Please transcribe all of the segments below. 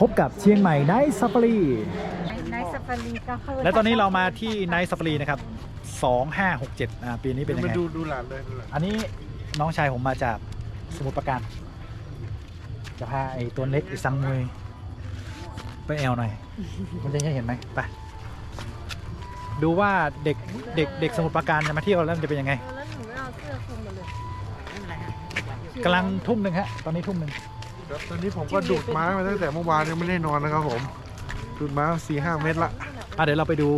พบกับเชียงใหม่ไนท์ซ a ฟารีในซาฟารีก็คือและตอนนี้เรามาที่ไนท์ซ a ฟารีนะครับ 2567อ่าปีนี้เป็นยังมาไง ดูดูหลานเลยดูหลานอันนี้น้องชายผมมาจากสมุทรปราการ จะพาไอ้ตัวเล็กไอ้ซังมวยไปแอลหน่อย มันจะเห็นไหมไป ดูว่าเด็กเด็กเด็กสมุทรปราการจะมาเที่ยวแล้วมันจะเป็นยังไงแล้วหนูไม่เอาเสื้อคลุมมาเลยกำลังทุ่มหนึ่งฮะ ตอนนี้ทุ่มหนึ่ง ครับตอนนี้ผมก็ดูดม้ามาตั้งแต่เมื่อวานยังไม่ได้นอนนะครับผมดูดม้าสี่ห้าเมตรละอะเดี๋ยวเราไปดู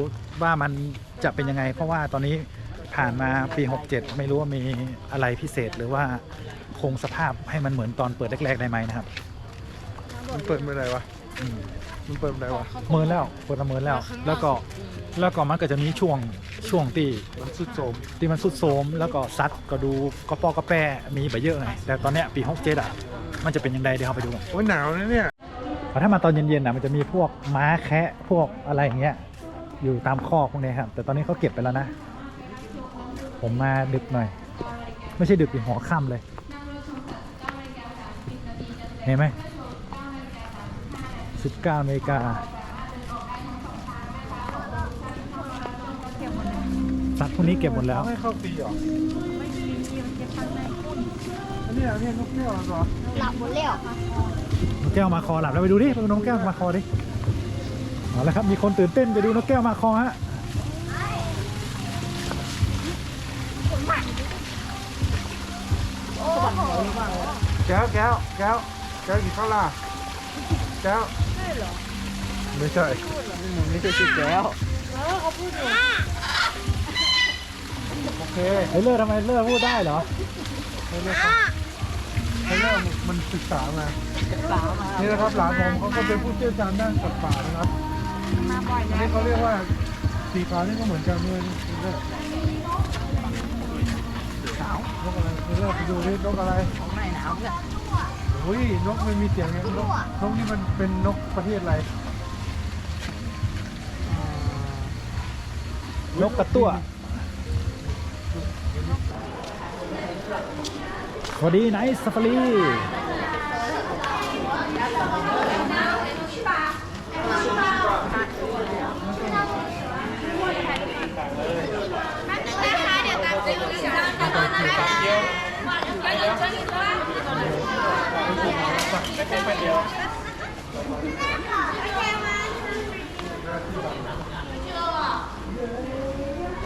ว่ามันจะเป็นยังไง เพราะว่าตอนนี้ผ่านมาปี 67 ไม่รู้ว่ามีอะไรพิเศษหรือว่าคงสภาพให้มันเหมือนตอนเปิดแรกๆได้ไหมนะครับมันเปิดเมื่อไหร่วะอืมมันเปิดเมื่อไหร่วะเมินแล้วเปิดมาเมินแล้ว แล้วก็แล้วก็มันก็จะมีช่วงช่วงที่มันสุดโทรมที่มันสุดโทรมแล้วก็ซัดก็ดูก็ปอกระแปะมีไปเยอะไงแต่ตอนเนี้ยปี 67อะ มันจะเป็นยังไงเดี๋ยวเราไปดูกันโอ้ยหนาวนะเนี่ยแต่ถ้ามาตอนเย็นๆนะมันจะมีพวกม้าแคะพวกอะไรอย่างเงี้ยอยู่ตามคอกพวกเนี้ยครับ แต่ตอนนี้เขาเก็บไปแล้วนะ ผมมาดึกหน่อย ไม่ใช่ดึกดิหัวค่ำเลย เห็นไหม19นาฬิกาสัตว์พวกนี้เก็บหมดแล้ว ไม่เข้าฟรีเหรอ อันนี้อันนี้นกแก้วเหรอหลับหมดแล้วนกแก้วมาคอหลับแล้วไปดูดิไปดูนกแก้วมาคอดิเอาละครับมีคนตื่นเต้นไปดูนกแก้วมาคอฮะแก้วแก้วแก้วแก้วกี่ข้าวล่ะแก้วใช่เหรอไม่ใช่ไม่ใช่ชื่อแก้วเออเขาพูดอยู่โอเคเฮ้ยเลิศทำไมเลิศพูดได้เหรอให้เลือ กให้เลือกมันศึกษามานี่นะครับหลานผมเขาก็เป็นผู้เชี่ยวชาญด้านสัตว์ป่านะครับมาบ่อยอันนะนี้เขาเรียกว่าสีขาวนี่ก็เหมือนกันเลยเลือกนกอะไรเลือกไปดูดินกอะไรของไหนหนาวเนี่ยเฮ้ยนกมันมีเสียงไงนกนกนี่มันเป็นนกประเภทอะไรนกกระตั้ว สวัสดีไนท์ซ a ฟารี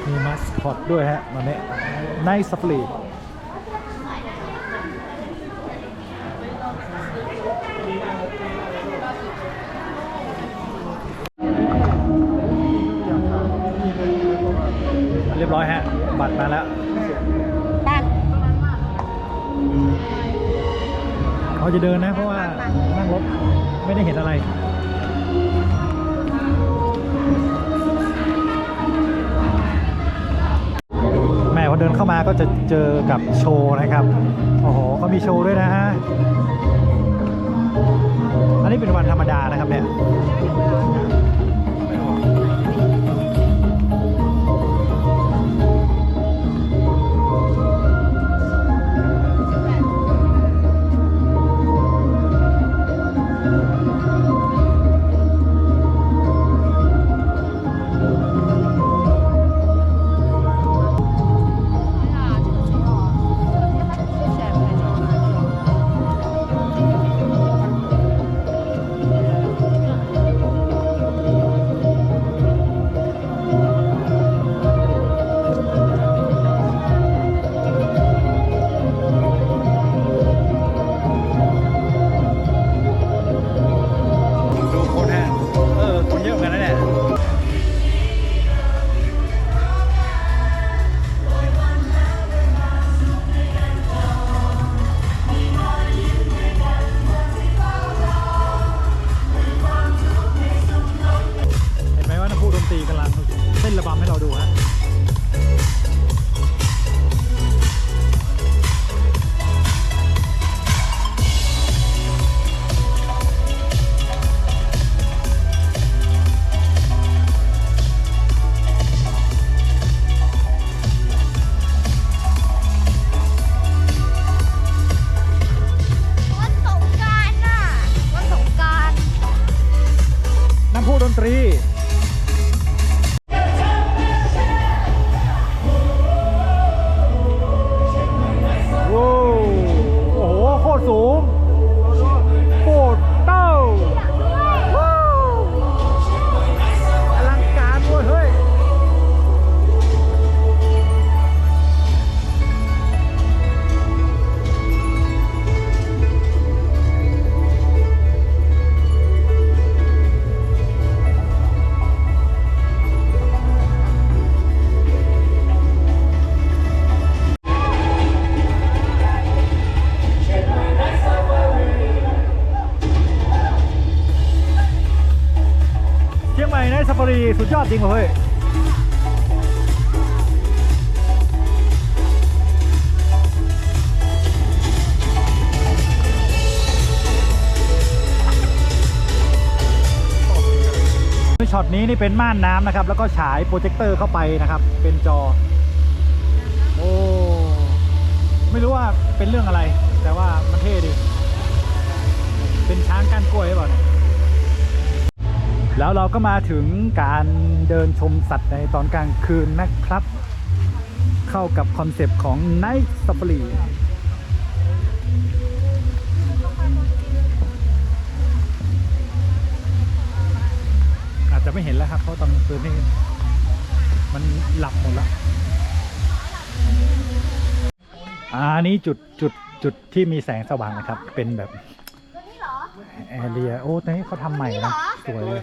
มีมาสคอตด้วยฮะวันนี้ไนท์ซ a ฟารี เราจะเดินนะ เพราะว่านั่งรถไม่ได้เห็นอะไรแม่พอเดินเข้ามาก็จะเจอกับโชว์นะครับ โอ้โหเขามีโชว์ด้วยนะฮะ อันนี้เป็นวันธรรมดานะครับเนี่ย ซาฟารีสุดยอดจริงเฮ้ยช็อตนี้นี่เป็นม่านน้ำนะครับ แล้วก็ฉายโปรเจคเตอร์เข้าไปนะครับ เป็นจอ โอ้ ไม่รู้ว่าเป็นเรื่องอะไร แต่ว่ามันเท่ดี เป็นช้างก้านกล้วยหรือเปล่าเนี่ย แล้วเราก็มาถึงการเดินชมสัตว์ในตอนกลางคืนนะครับ เข้ากับคอนเซปต์ของ Night Safari อาจจะไม่เห็นแล้วครับ เพราะตอนกลางคืนนี่มันหลับหมดแล้วอันนี้จุดจุดจุดที่มีแสงสว่างนะครับ เป็นแบบแอเรียโอ้ตอนนี้เขาทำใหม่นะ สวยเลย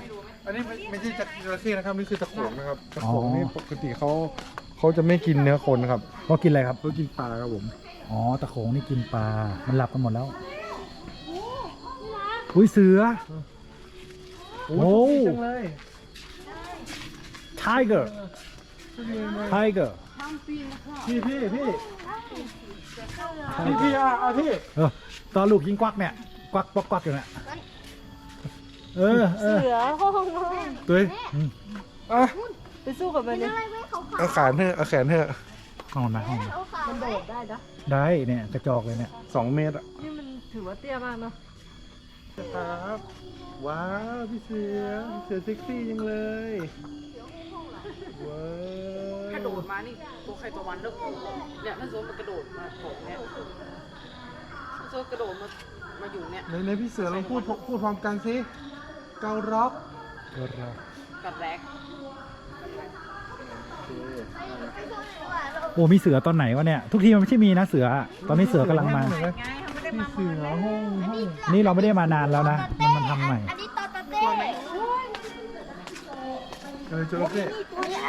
อันนี้ไม่ไม่ใช่จระเข้นะครับนี่คือตะโขงนะครับตะโขงอ๋อนี่ปกติเขาเขาจะไม่กินเนื้อคนครับเขากินอะไรครับ เขากินปลาครับผมอ๋อตะโขงนี่กินปลา มันหลับกันหมดแล้วอุ้ยเสือโอ้โอ้ยจังเลย tiger tiger พี่พี่พี่พี่พี่อะอะพี่เออตอนลูกยิงกวักเนี่ยกวักกวักกวักอยู่เนี่ย เออเออเสือห้องตุ้ยอืมอะไปสู้กับมันเลยเอาแขนเถอะเอาแขนเถอะห้องมาห้องมามันโดดได้นะได้เนี่ยกระจอกเลยเนี่ยสองเมตรอะนี่มันถือว่าเตี้ยมากเนาะครับว้าวพี่เสือพี่เสือเซ็กซี่จังเลยว้าวกระโดดมานี่ตัวใครตัวมันแล้วเนี่ยนั่นโซนมันกระโดดมาโผล่เนี่ยนั่นโซนกระโดดมามาอยู่เนี่ยในในพี่เสือลองพูดพูดพร้อมกันสิ เการ็อกกัดแรกโอ้มีเสือตอนไหนวะเนี่ย ทุกทีมันไม่ใช่มีนะเสือตอนนี้เสือกำลังมาพี่เสือห้องห้องนี่เราไม่ได้มานานแล้วนะ มันมันทำใหม่ อันนี้ตอตาเต้เออจระเข้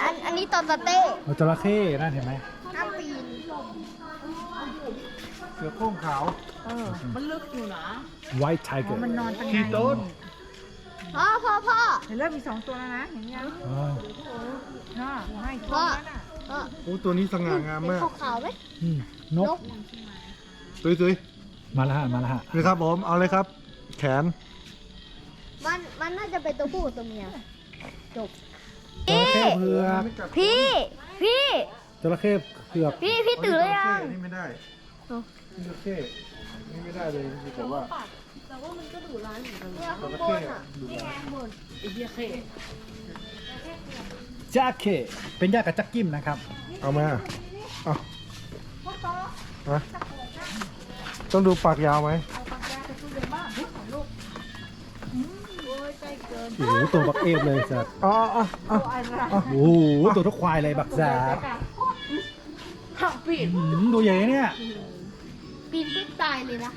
อันอันนี้ตอตาเต้เราจระเข้นั่นเห็นไหมน้ำปีนเสือโคร่งขาว เออ มันลึกอยู่นะ white tiger มันนอนตั้งไง ขี่ต้น พ่อพ่อพ่อเห็นเริ่มมีสองตัวแล้วนะเห็นยังอ๋อน่าให้พ่อน่ะพ่อโอ้ตัวนี้สง่างามเป็นมากขาวๆไหมอืมนนกกตุยตุยมาแล้วฮะ มาแล้วฮะนี่ครับผมเอาเลยครับ แขนมันมันน่าจะเป็นตัวผู้กับตัวเมียจบจระเข้เผือกพี่ พี่ จระเข้เผือก พี่พี่ตื่นหรือยังนี่ไม่ได้เอ้าจระเข้นี่ไม่ได้เลยคือ แต่ว่าเนี่ยข้างบนอะไอ้เหี้ยเข้จักเข้เป็นญาติกับจักกิ้มนะครับ เอามาเอาฮะต้องดูปากยาวไหมโอ้โหตัวบักเอฟเลยสัตว์อ๋ออ๋ออ๋อโอ้โหตัวทุกควายเลยบักสัตว์หักปีดอื้อหือตัวใหญ่เนี่ยปีนปุ๊บตายเลยนะ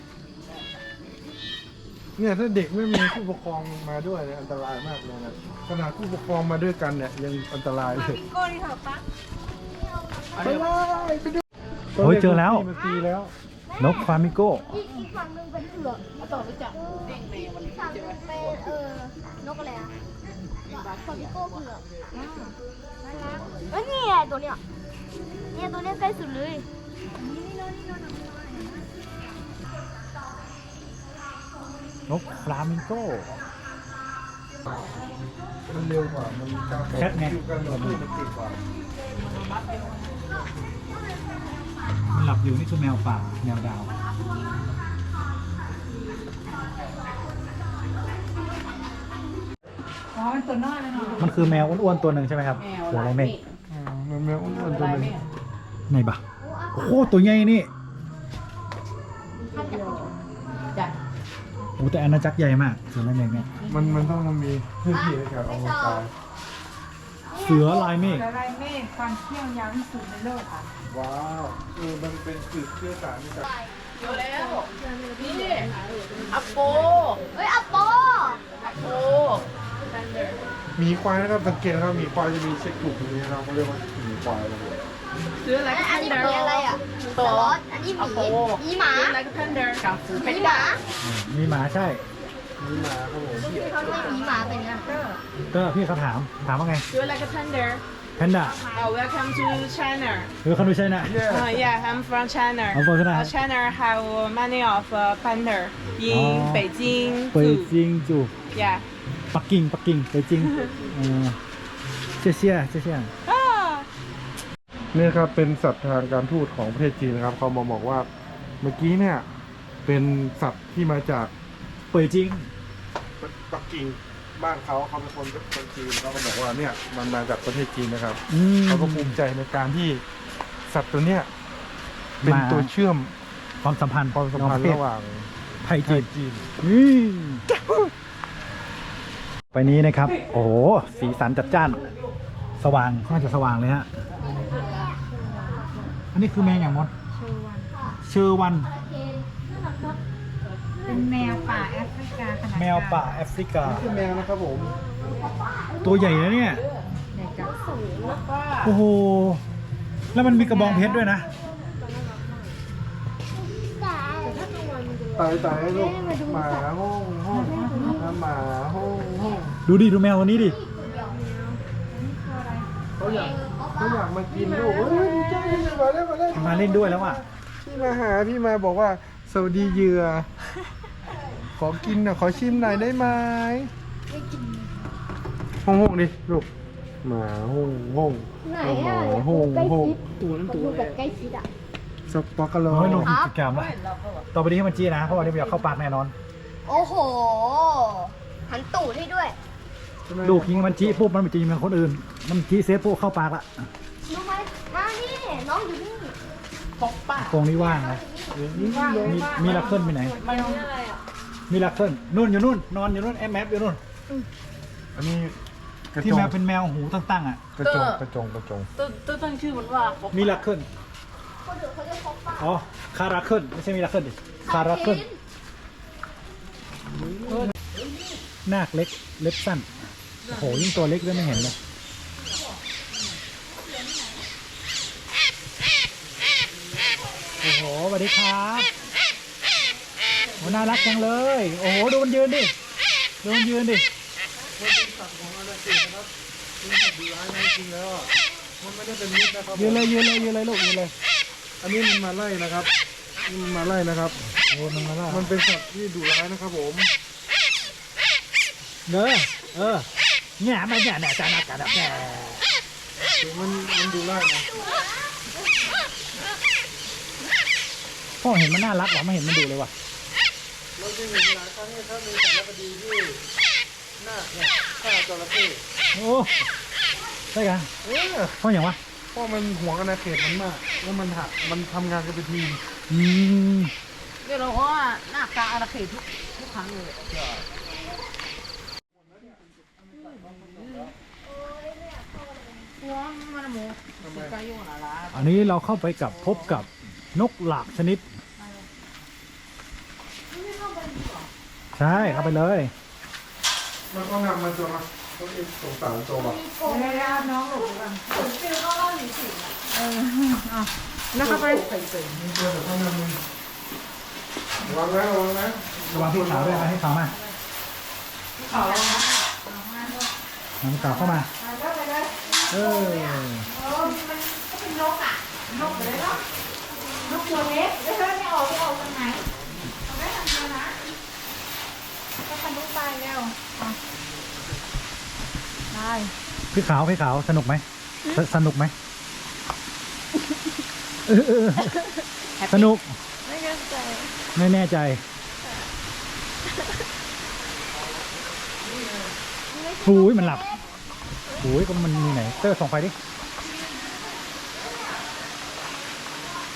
เนี่ยถ้าเด็กไม่มีผู้ปกครองมาด้วยเนี่ยอันตรายมากเลยนะขนาดผู้ปกครองมาด้วยกันเนี่ยยังอันตรายเลยโก้นี่เถอะปะไปเลยไปดูโอ้ยเจอแล้ว มันตีแล้ว นกฟามิโก้อีกอีกฝั่งหนึ่งเป็นเผือกต่อไปจับอีกฝั่งหนึ่งเป็นเออนกอะไรอะฟามิโก้เผือกเอ้ยนี่ไงตัวเนี้ยเนี่ยตัวเนี้ยใกล้สุดเลย นกฟลามิงโก้มันเร็วกว่า มันการแคทไงคิวกันแบบมันติดกว่ามันหลับอยู่นี่คือแมวป่าแมวดาวอ๋ออ๋อมันตัวน้อยเลยเนาะมันคือแมวอ้วนๆตัวหนึ่งใช่ไหมครับแมวเสือลายเมฆอ่ามันแมวอ้วนๆตัวหนึงไหนบะโอ้โหตัวใหญ่นี่ อ้แต่อาณาจักรใหญ่มากเสือลายเมฆเนี่ยมันมันต้องมีพื้นที่ในการออกกำลังกายเสือลายเมฆ เสือลายเมฆความเขี้ยวยาวที่สุดในโลกค่ะว้าวเออมันเป็นสืบเชื้อสารมาจากเจอแล้วนี่อัปโปเฮ้ยอัปโปอัปโปหมีควายนะครับสังเกตนะครับหมีควายจะมีเช็คกลุ่มตรงนี้นะครับเขาเรียกว่าหมีควายนะครับ ซื้ออะไรอันนี้หมีอะไรอะโตสล็อตอันนี้หอัปโปมีหมีหมาซื้ออะไรก็พันเดอร์กับฟูหเพมีนหด้ามามีหมาใช่หมีหมาครับผมเขาเรียกหมีหมาเป็นไงก็พี่เขาถาม ถามว่าไงซื้ออะไรก็พันเดอร์แพนด้า Oh welcome to China หรือเขาดูใช่นะ Uh, yeah, I'm from China. I'm from China. Uh, China have many of uh, panda in Oh. Beijing ไป Zoo. จิงจู Yeah. ปักกิ่งปักกิ่งไปจิงเออเชี่ยเชี่ยเชี่ยเชี่ย Ah. นี่ครับเป็นสัตว์ทางการทูตของประเทศจีนนะครับเขามาบอกว่าเมื่อกี้เนี่ยเป็นสัตว์ที่มาจากเปยจิงปักกิ่งบ้านเขาเขาเป็นคนคนจีนเขาก็บอกว่าเนี่ยมันมาจากประเทศจีนนะครับอืมเขาก็ภูมิใจในการที่สัตว์ตัวเนี้ยเป็นมาตัวเชื่อมความสัมพันธ์ความสัมพันธ์ปะเทศระหว่างไทยไทจียนจีนนี่ไปนี้นะครับ โอ้โหสีสันจัดจ้าน สว่างน่าจะสว่างเลยฮะ อันนี้คือแมงอย่างมดเชอร์วัน เป็นแมวป่าแอฟริกาขนาดแมวป่าแอฟริกาคือแมวนะครับผม ตัวใหญ่นะเนี่ย ใหญ่จังโอ้โห แล้วมันมีกระบองเพชรด้วยนะ ตายตายลูกหมาห้องห้องหมาห้องห้องดูดิ ดูแมวตัวนี้ดิเขาอยาก เขาอยากมากินลูกเฮ้ยดีใจเลยมาแล้วมาแล้วมาเล่นด้วยแล้วอะพี่มาหาพี่มาบอกว่าสวัสดีเหยื่อ ขอกินหน่อยขอชิมหน่อยได้ไหมห้องห้องดิลูกหมาห้องห้องไหนหมาอะห้องห้องตัวนั้นตัวดูแบบใกล้ชิดอะสปอกกะโลเราให้ลงกิจกรรมละต่อไปนี้ให้มันจี้นะเพราะวันนี้มันอยากเข้าปากแน่นอน โอ้โห หันตูดให้ด้วย ลูกยิงมันจี้ปุ๊บมันจะยิงเป็นคนอื่น มันจี้เซฟปุ๊บเข้าปากละรู้ไหมมานี่น้องอยู่นี่ปกป้าตรงนี้ว่างนะมีมีลักเคิลไปไหนมันอะไรอะมีลักเคิลนู่นอยู่นู่น นอนอยู่นู่นแอมแมปอยู่นู่นอันนี้กระที่จงแมวเป็นแมวหูตั้งๆอะ กระจงกระจงกระจงตัวตัวตั้งชื่อมันว่าปกมีลักเคิลคนอื่นเขาจะพกปากอ๋อคาราเคิลไม่ใช่มีลักเคิลดิคาราเคิลนาคเล็กเล็บสั้น โอ้โหยิ่งตัวเล็กด้วยไม่เห็นเลยโอ้โหสวัสดีครับโอ้น่ารักจังเลย โอ้โหดูมันยืนดิดูมันยืนดิจริงแล้วอะมันไม่ได้เป็นมิตรนะครับยืนเลยยืนเลยยืนเลยลูกยืนเลยอันนี้มันมาไล่นะครับนี่มันมาไล่นะครับ โอ้มันมาแล้วมันเป็นสัตว์ที่ดุร้ายนะครับผมเด้อเออ เนี่ยมันเนี่ยเนี่ยจะนักกันแบบเนี่ยมันมันดุร้ายนะพ่อเห็นมันน่ารักเหรอไม่เห็นมันดุเลยว่ะเราจะเห็นหลายครั้งเนี่ยถ้ามีสารคดีที่หน้าเนี่ยฆ่าจระเข้โอ้ใช่กันเออพ่ออย่างวะพราะมันห่วงอาณาเขตมันมากแล้วมันหักมันทำงานกันเป็นทีมอืมเดี๋ยวเราะว่าหน้ากาอาราเขตทุกทุกครั้งเลย หัวมันหมูไก่ยุ่ง อะไรอันนี้เราเข้าไปกับพบกับนกหลากชนิด ใช่เข้าไปเลย มันก็นำมันจะมาเขาเองสงสารตัวแบบเดี๋ยวๆน้องหลบกันเออเอาแล้วเข้าไปมีตัวแต่เขานำมันระวังนะระวังนะระวังพี่ขาวด้วยนะให้ขาวมาน้ำขาวเข้ามา เออลูกตัวเล็กเดี๋ยวไม่ออกไม่ออกตรงไหนเอาไว้ทางเดียวนะก็ทะลุไปแล้วเอาได้พี่ขาวพี่ขาวสนุกไหมสสนุกไหมเออเออสนุกไม่แน่ใจไม่แน่ใจไม่หูยมันหลับ หูยก็มันมีไหน เตอร์ส่องไฟดิ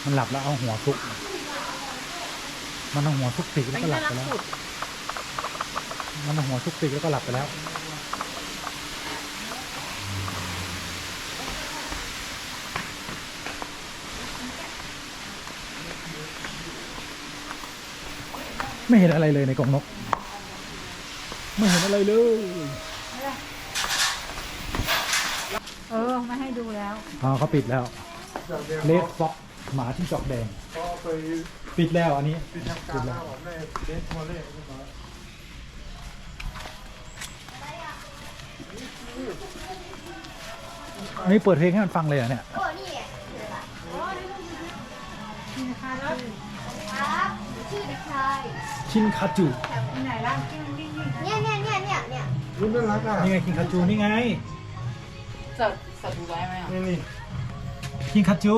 มันหลับแล้วเอาหัวซุก มันเอาหัวซุกปีกแล้วก็หลับไปแล้ว มันเอาหัวซุกปีกแล้วก็หลับไปแล้วไม่เห็นอะไรเลยในกรงนก ไม่เห็นอะไรเลย เออไม่ ให้ดูแล้ว อ๋อเขาปิดแล้ว จากเดียวเลดฟ็อกหมาที่จอกแดง ก็ไปปิดแล้วอันนี้ปิดทำการแล้วแม่เดสมอลเล่ขึ้นมาอันนี้เปิดเพลงให้มันฟังเลยเหรอเนี่ยโอ้นี่ไงนี่นะคะแล้วครับชื่อเด็กชายชินคาจูที่ไหนล่ะที่มันวิ่งวิ่งเนี่ยเนี่ยเนี่ยเนี่ยเนี่ยรุ่นน่ารักอะนี่ไงคิงคาจูนี่ไงสัตว์ สัตว์ดูไว้ไหมอะนี่นี่คิงคาจู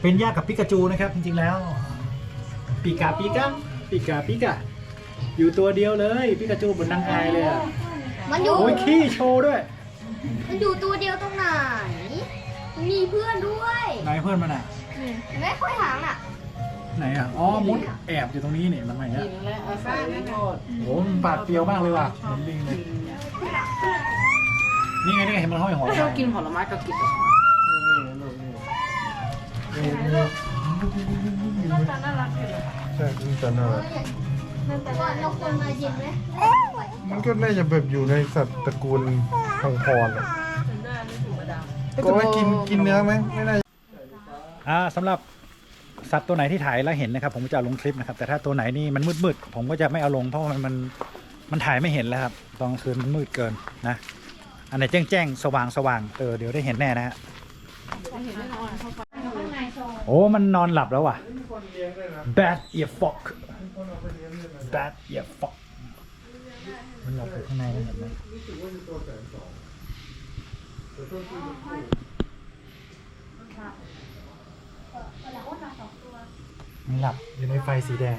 เป็นญาติกับปิกาจูนะครับ จริงๆแล้วปีกาปีกาปีกาปีกาอยู่ตัวเดียวเลยปิกาจูบนนางอายเลยอะมันอยู่ โอ้ยขี้โชว์ด้วย มันอยู่ตัวเดียวตรงไหน มันมีเพื่อนด้วยไหนเพื่อนมันอะ เห็นไหมค่อยหางอะ ไหนอะ อ๋อมุดแอบอยู่ตรงนี้นี่มันอะไรกิเงี้ยนและอาศัยโทษโอ้มันบาดเปรียวมากเลยว่ะเหมือนลิงเลย นี่ไงนี่ไงเห็นมันห้อยหัวชอบกินผลไม้กับกินดอกไม้หน้าตาน่ารักอยู่เลยใช่รุ่นจะน่ารักว่านกคนมาเย็นไหมมันก็น่าจะแบบอยู่ในสัตว์ตระกูลพังพรอะก็ไม่กินกินเนื้อไหมไม่น่าอ่าสำหรับสัตว์ตัวไหนที่ถ่ายแล้วเห็นนะครับ ผมจะเอาลงคลิปนะครับ แต่ถ้าตัวไหนนี่มันมืดๆผมก็จะไม่เอาลงเพราะว่ามันมันมันถ่ายไม่เห็นแล้วครับตอนกลางคืนมันมืดเกินนะ อันไหนแจ้งๆสว่างสว่างๆเออเดี๋ยวได้เห็นแน่นะฮะข้างในโซนโอ้มันนอนหลับแล้วว่ะ bad ear fog bad ear fog มันหลับอยู่ข้างในนะเห็นไหมมันหลับอยู่ในไฟสีแดง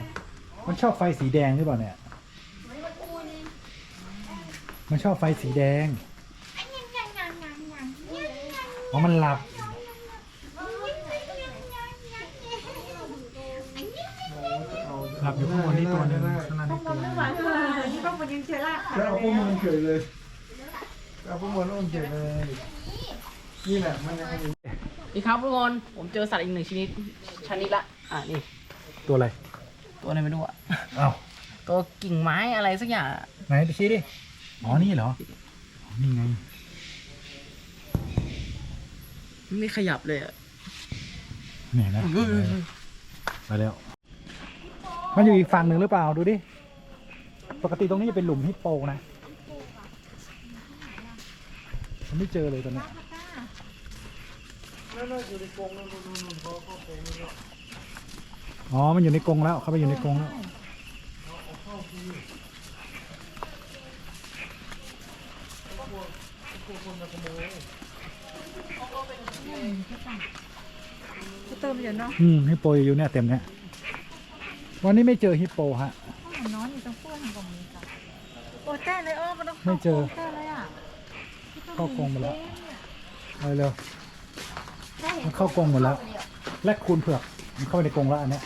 มันชอบไฟสีแดงหรือเปล่าเนี่ย มันชอบไฟสีแดง เพราะมันหลับ หลับอยู่ข้างบนนี้ตัวหนึงข้างล่างนี่ตัวหนึงหวานเลยนี่ก็มันยังเชล่าจะเอาพวกมันเฉยเลยเอาพวกมันอ้มเฉยเลยนี่แหละมันยังอยู่อีกครับทุกคนผมเจอสัตว์อีกหนึ่งชนิดชนิดละอะนี่ตัวอะไรตัวอะไรไม่รู้อะอ้าวตัวกิ่งไม้อะไรสักอย่างไหนไปชี้ดิ อ๋อ นี่เหรออ๋อนี่ไง ไม่ขยับเลยอะนี่นะไปแล้ว มันอยู่อีกฝั่งหนึ่งหรือเปล่าดูดิ ปกติตรงนี้จะเป็นหลุมฮิปโปนะมันไม่เจอเลยตอนนี้อ๋อ มันอยู่ในกรงแล้ว เข้าไปอยู่ในกรงแล้วจะ เติมเดี๋ยวเนาะอืมฮิปโปอยู่เนี่ยเต็มเนี่ยวันนี้ไม่เจอฮิปโปฮะเห็นน้องอยู่ตรงพื้นของนี้จ้ะโอ้แต้เลยเออมันต้องไม่เจอแต้เลยอะเข้ากรงหมดแล้วไปเร็วมันเข้ากรงหมดแล้ว และคูณเผือกมันเข้าไปในกรงแล้วอันเนี้ย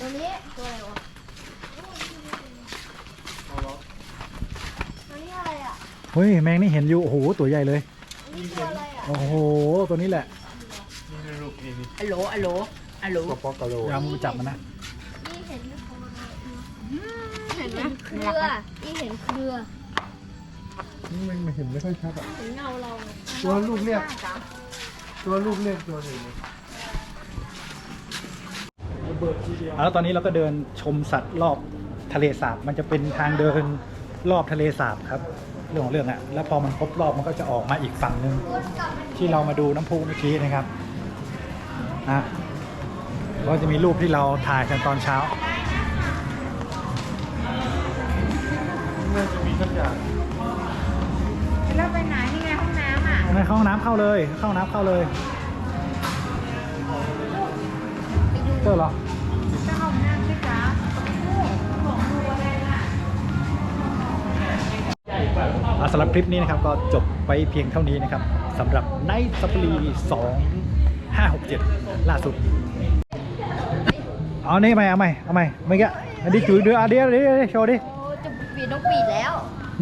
ตัวนี้ตัวอะไรวะตัวนี้อะไรอะเฮ้ยแมงนี่เห็นอยู่โอ้โหตัวใหญ่เลยอั นนี้ตัวอะไรอะโอ้โห ตัวนี้แหละนี่ลูกนี่นี่อัลโหลอัลโหลอัลโหลกระป๋อกกะโหลอยามือจับมันนะ นี่เห็นเห็นไหมเครือ นี่เห็นเครือ นี่มันไม่เห็นไม่ค่อยชัดอะ เห็นเงาเราตัวลูกเรียก ตัวลูกเรียกตัวหนึ่งแล้วตอนนี้เราก็เดินชมสัตว์รอบทะเลสาบ มันจะเป็นทางเดินรอบทะเลสาบครับ เรื่องของเรื่องอะแล้วพอมันครบรอบมันก็จะออกมาอีกฝั่งหนึ่งที่เรามาดูน้ำพุเมื่อกี้นะครับอะก็จะมีรูปที่เราถ่ายกันตอนเช้าน่าจะมีสักอย่างแล้วไปไหนนี่ไงห้องน้ำอะไม่เข้าห้องน้ำเข้าเลยเข้าห้องน้ำเข้าเลยเจอเหรอ สำหรับคลิปนี้นะครับก็จบไปเพียงเท่านี้นะครับสำหรับไนท์ซัปรี2 5 6 7 ล่าสุด เอานี่ใหม่เอาใหม่เอาใหม่ไม่แกอันนี้จุ๋ยด้วยอะเดี๋ยวเดี๋ยวเดี๋ยวโชว์ดิโอ้จะปีนต้องปีดแล้ว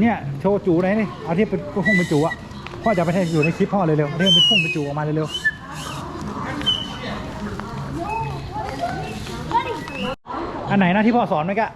เนี่ยโชว์จูไหนนี่เอาที่เป็นพุ่งเป็นจูอะพ่อจะไปให้อยู่ในคลิปพ่อเร็วๆเอาที่มันเป็นพุ่งเป็นจูออกมาเร็วๆอันไหนนะที่พ่อสอนไหมกะ